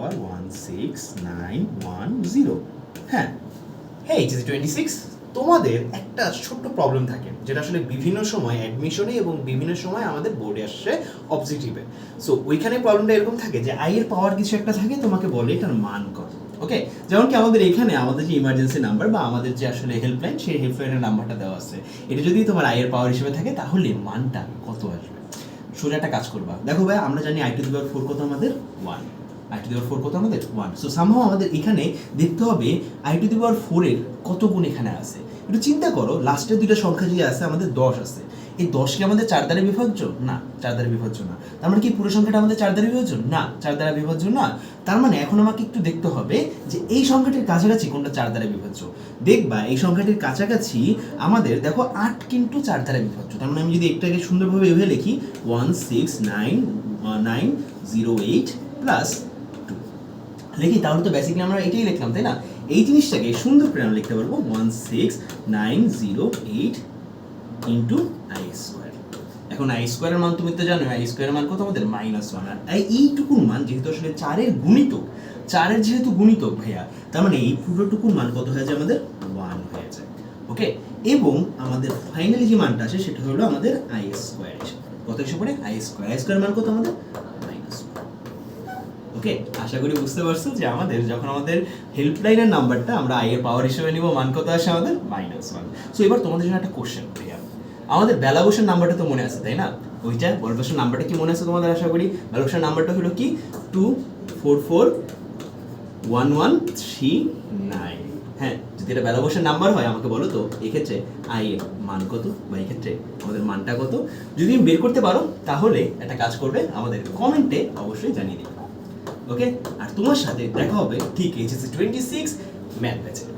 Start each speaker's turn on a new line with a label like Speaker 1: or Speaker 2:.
Speaker 1: One six হ্যাঁ। হ্যাঁ HSC twenty six তোমাদের একটা ছোট্ট প্রবলেম থাকে, যেটা আসলে বিভিন্ন সময় অ্যাডমিশনে এবং বিভিন্ন সময় আমাদের বোর্ডে আসছে অবজেক্টিভে সো ওইখানে প্রবলেমটা এরকম থাকে যে পাওয়ার কিছু একটা থাকে, তোমাকে বলে এটার মান কত ওকে যেমন কি আমাদের এখানে আমাদের যে ইমার্জেন্সি নাম্বার বা আমাদের যে আসলে হেল্পলাইন সেই হেল্পলাইনের নাম্বারটা দেওয়া আছে। এটা যদি তোমার আই এর পাওয়ার হিসেবে থাকে, তাহলে মানটা কত আসবে? সোজা একটা কাজ করবা। দেখো ভাই, আমরা জানি আই টু ফোর কত আমাদের? One I to the power four কত আমাদের? ওয়ান সো সামহাও আমাদের এখানে দেখতে হবে আই টু দি পাওয়ার ফোরের কত গুণ এখানে আছে। একটু চিন্তা করো লাস্টের দুইটা সংখ্যা যে আছে, আমাদের দশ আছে। এই দশ কি আমাদের চার দ্বারা বিভাজ্য না, চার দ্বারা বিভাজ্য না। তার মানে কি পুরো সংখ্যাটা আমাদের চার দ্বারা বিভাজ্য না, চার দ্বারা বিভাজ্য না। তার মানে এখন আমাকে একটু দেখতে হবে যে এই সংখ্যাটির কাছাকাছি কোনটা চার দ্বারা বিভাজ্য দেখবা, এই সংখ্যাটির কাছাকাছি আমাদের দেখো আট কিন্তু চার দ্বারা বিভাজ্য তার মানে আমি যদি একটাকে সুন্দরভাবে এভাবে লিখি one six nine nine zero eight plus লিখি, তাহলে তো বেসিক্যালি আমরা এটাই লিখলাম, তাই না? এই জিনিসটাকে সুন্দর করে আমরা লিখতে পারব one six nine zero eight into I square এখন আই স্কোয়ারের মান তুমি তো জানো আই স্কোয়ারের মান কত? আমাদের মাইনাস ওয়ান আর এই এইটুকুর মান যেহেতু আসলে চারের গুণিতক, চারের যেহেতু গুণিতক ভাইয়া, তার মানে এই পুরোটুকুর মান কত হয়ে যায়? আমাদের ওয়ান হয়ে যায়। ওকে এবং আমাদের ফাইনালি যে মানটা আসে সেটা হলো আমাদের আই স্কোয়ার কত হিসেবে পড়ে? আই স্কোয়ার আই স্কোয়ার মান কত আমাদের? ওকে, আশা করি বুঝতে পারছ যে আমাদের যখন আমাদের হেল্পলাইনের নাম্বারটা আমরা আই পাওয়ার হিসেবে নিব, মান কত আসে আমাদের? মাইনাস ওয়ান সো এবার তোমাদের জন্য একটা কোশ্চেন ভাইয়া আমাদের বেলাবসের নাম্বারটা তো মনে আছে, তাই না? ওইটা বলবসের নাম্বারটা কি মনে আছে তোমাদের আশা করি? বেলাবসের নাম্বারটা হলো কি? Two four four one one three nine হ্যাঁ যদি এটা বেলাবসের নাম্বার হয়, আমাকে বলো তো, এক্ষেত্রে আই এর মান কত? বা এক্ষেত্রে আমাদের মানটা কত? যদি বের করতে পারো, তাহলে একটা কাজ করবে, আমাদের কমেন্টে অবশ্যই জানিয়ে দিবে। ওকে আর তোমার সাথে দেখা হবে ঠিক এইচএসসি টোয়েন্টি সিক্স ম্যাথ ব্যাচে